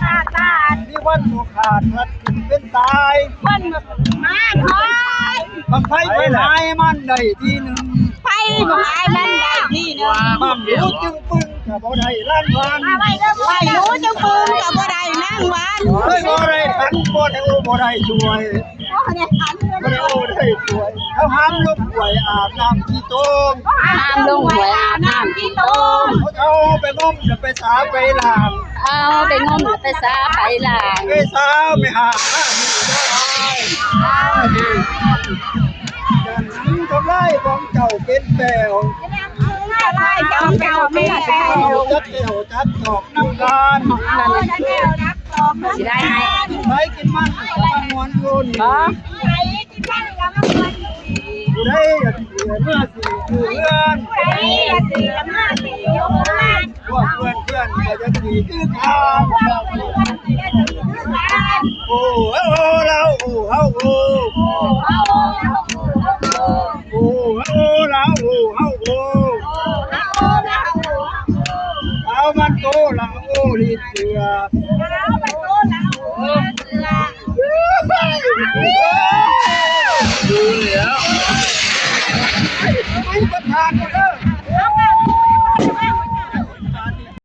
ขาดตาดนี่วันหัวขาดรัดกินเป็นตายคนมาคอยบางไฟไปไหนมันได้ทีหนึ่งไปบ่หายมันได้ที่หนึ่งบางรู้จึงปึ้งกับบ่ได้ล้านพันไปรู้จะปืนกับบ่ได้นั่งวัน เฮ้ยบ่ได้ขันบ่ได้โอ้บ่ได้ช่วยโอเขันบ่ได้โอ้ได้ช่วยเขาห้ามลบหวยอาบน้ำที่โตมห้ามลงหวยอาบน้ำที่ต้มเขาเอาไปงมจะไปสาไปลางเอาไปงมไปซาไปลางไปสาไปหาจันนั้นทำไรของเจ้าเป็นแปวไล่เจ้าเจ้าไม่ได้จัดเดี่ยวจัดดอกน้ำกาน สิได้ไหมไปกินมันกำลังมวนคุนบ่ผู้ใดอยากเสียเมื่อสี่คือเพื่อนพวกเพื่อนเพื่อนก็จะสี่คือทางโอ้เฮาเราโอ้เฮาโอ้โอ้เฮาเราโอ้เฮาโอ้เอามันโตเราโอ้ลีเสือ ดูแล้วไม่ประทานก็ได้